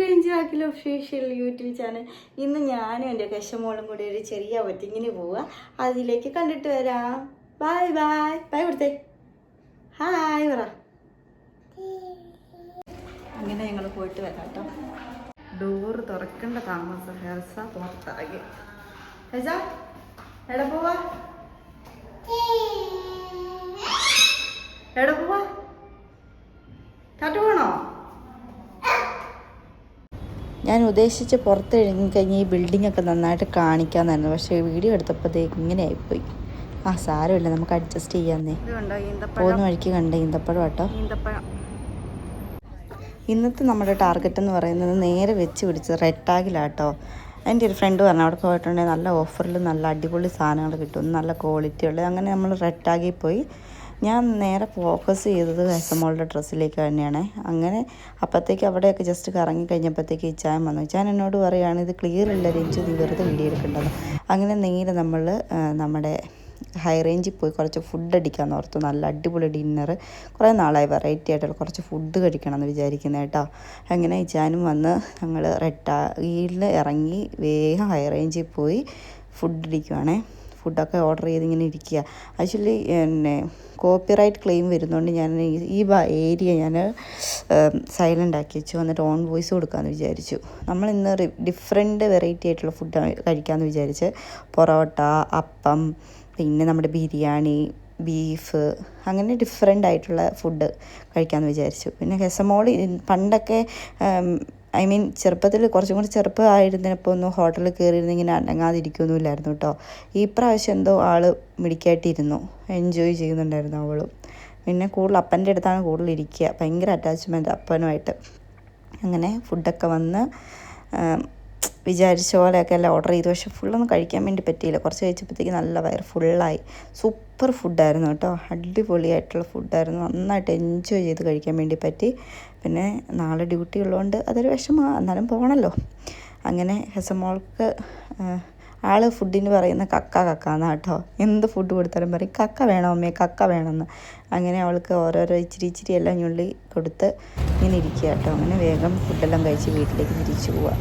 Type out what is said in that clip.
Range ആക്കിൽ official YouTube channel ഇന്ന് ഞാനും എന്റെ കശമോളും കൂടി ഒരു ചെറിയ ഒറ്റിങ്ങിന് പോവുക അതിലേക്ക് കണ്ടിട്ട് വരാം. ബായ് ബായ് ബൈ കൊടുത്തേ. ഹായ് പറ. അങ്ങനെ ഞങ്ങൾ പോയിട്ട് വരാം കേട്ടോ. ഡോറ് തുറക്കേണ്ട താമസം. ഹെർസ പുറത്താകെ ഹെസ എവിടെ പോവാ? എവിടെ പോവാ? കാട്ടു ഞാൻ ഉദ്ദേശിച്ച് പുറത്തിറങ്ങി കഴിഞ്ഞ് ഈ ബിൽഡിംഗ് ഒക്കെ നന്നായിട്ട് കാണിക്കാന്നായിരുന്നു. പക്ഷേ വീഡിയോ എടുത്തപ്പോൾ ഇങ്ങനെ ആയിപ്പോയി. ആ സാരമില്ല. നമുക്ക് അഡ്ജസ്റ്റ് ചെയ്യാന്നേ. പോകുന്ന വഴിക്ക് കണ്ടേ ഈന്തപ്പഴം കേട്ടോ. ഇന്നത്തെ നമ്മുടെ ടാർഗറ്റ് എന്ന് പറയുന്നത് നേരെ വെച്ച് പിടിച്ച് റെഡ് ടാഗിലാട്ടോ എന്റെ ഒരു ഫ്രണ്ട് പറഞ്ഞു അവിടെ പോയിട്ടുണ്ടെങ്കിൽ നല്ല ഓഫറിൽ നല്ല അടിപൊളി സാധനങ്ങൾ കിട്ടും. നല്ല ക്വാളിറ്റി ഉള്ളത്. അങ്ങനെ നമ്മൾ റെഡ് ടാഗിൽ പോയി. ഞാൻ നേരെ ഫോക്കസ് ചെയ്തത് ഹെസമോളുടെ ഡ്രസ്സിലേക്ക് തന്നെയാണ്. അങ്ങനെ അപ്പോഴത്തേക്ക് അവിടെയൊക്കെ ജസ്റ്റ് കറങ്ങി കഴിഞ്ഞപ്പോഴത്തേക്ക് ഇച്ചാൻ വന്നു. ഇച്ചാൻ എന്നോട് പറയുകയാണ് ഇത് ക്ലിയർ ഇല്ല രഞ്ജു നീ വെറുതെ വീഡിയോ എടുക്കേണ്ടത് അങ്ങനെ നേരെ നമ്മൾ നമ്മുടെ ഹൈ റേഞ്ചിൽ പോയി കുറച്ച് ഫുഡ് അടിക്കാൻ ഓർത്തു. നല്ല അടിപൊളി ഡിന്നർ കുറേ നാളായി വെറൈറ്റി ആയിട്ടുള്ള കുറച്ച് ഫുഡ് കഴിക്കണം എന്ന് വിചാരിക്കുന്നത് കേട്ടോ. അങ്ങനെ ഇച്ചാനും വന്ന് ഞങ്ങൾ റെട്ടായിൽ ഇറങ്ങി വേഗം ഹൈ റേഞ്ചിൽ പോയി ഫുഡ് അടിക്കുവാണേ. ഫുഡൊക്കെ ഓർഡർ ചെയ്ത് ഇങ്ങനെ ഇരിക്കുക. ആക്ച്വലി എന്നെ കോപ്പിറൈറ്റ് ക്ലെയിം വരുന്നതുകൊണ്ട് ഞാൻ ഈ- ഏരിയ ഞാൻ സൈലന്റ് ആക്കി വെച്ചു. എന്നിട്ട് ഓൺ വോയിസ് കൊടുക്കാമെന്ന് വിചാരിച്ചു. നമ്മൾ ഇന്ന് ഡിഫറെന്റ് വെറൈറ്റി ആയിട്ടുള്ള ഫുഡ് കഴിക്കാമെന്ന് വിചാരിച്ച്. പൊറോട്ട അപ്പം പിന്നെ നമ്മുടെ ബിരിയാണി ബീഫ് അങ്ങനെ ഡിഫറെന്റ് ആയിട്ടുള്ള ഫുഡ് കഴിക്കാമെന്ന് വിചാരിച്ചു. പിന്നെ ഹെസമോൾ പണ്ടൊക്കെ ഐ മീൻ ചെറുപ്പത്തിൽ കുറച്ചും കൂടി ചെറുപ്പമായിരുന്നപ്പോൾ ഒന്നും ഹോട്ടലിൽ കയറിയിരുന്ന് ഇങ്ങനെ അനങ്ങാതിരിക്കൊന്നുമില്ലായിരുന്നു കേട്ടോ. ഈ പ്രാവശ്യം എന്തോ ആൾ മിടിക്കായിട്ടിരുന്നു എൻജോയ് ചെയ്യുന്നുണ്ടായിരുന്നു അവളും. പിന്നെ കൂടുതൽ അപ്പന്റെ അടുത്താണ് കൂടുതൽ ഇരിക്കുക. ഭയങ്കര അറ്റാച്ച്മെന്റ് അപ്പനുമായിട്ട്. അങ്ങനെ ഫുഡൊക്കെ വന്ന് വിചാരിച്ച പോലെയൊക്കെ എല്ലാം ഓർഡർ ചെയ്തു. പക്ഷെ ഫുള്ളൊന്നും കഴിക്കാൻ വേണ്ടി പറ്റിയില്ല. കുറച്ച് കഴിച്ചപ്പോഴത്തേക്ക് നല്ല വയർ ഫുള്ളായി സൂപ്പർ ഫുഡായിരുന്നു കേട്ടോ. അടിപൊളിയായിട്ടുള്ള ഫുഡായിരുന്നു. നന്നായിട്ട് എൻജോയ് ചെയ്ത് കഴിക്കാൻ വേണ്ടി പറ്റി. പിന്നെ നാളെ ഡ്യൂട്ടി ഉള്ളതുകൊണ്ട് അതൊരു വിഷമമാണ് എന്നാലും പോകണമല്ലോ അങ്ങനെ ഹെസമോൾക്ക് ആൾ ഫുഡിന് പറയുന്ന കക്ക കക്ക എന്നാ കേട്ടോ. എന്ത് ഫുഡ് കൊടുത്താലും പറയും കക്ക വേണോ അമ്മേ? കക്ക വേണമെന്ന് അങ്ങനെ അവൾക്ക് ഓരോരോ ഇച്ചിരി ഇച്ചിരി എല്ലാം ഞുള്ളി കൊടുത്ത് ഇങ്ങനെ ഇരിക്കുക കേട്ടോ. അങ്ങനെ വേഗം ഫുഡെല്ലാം കഴിച്ച് വീട്ടിലേക്ക് തിരിച്ചു പോവുക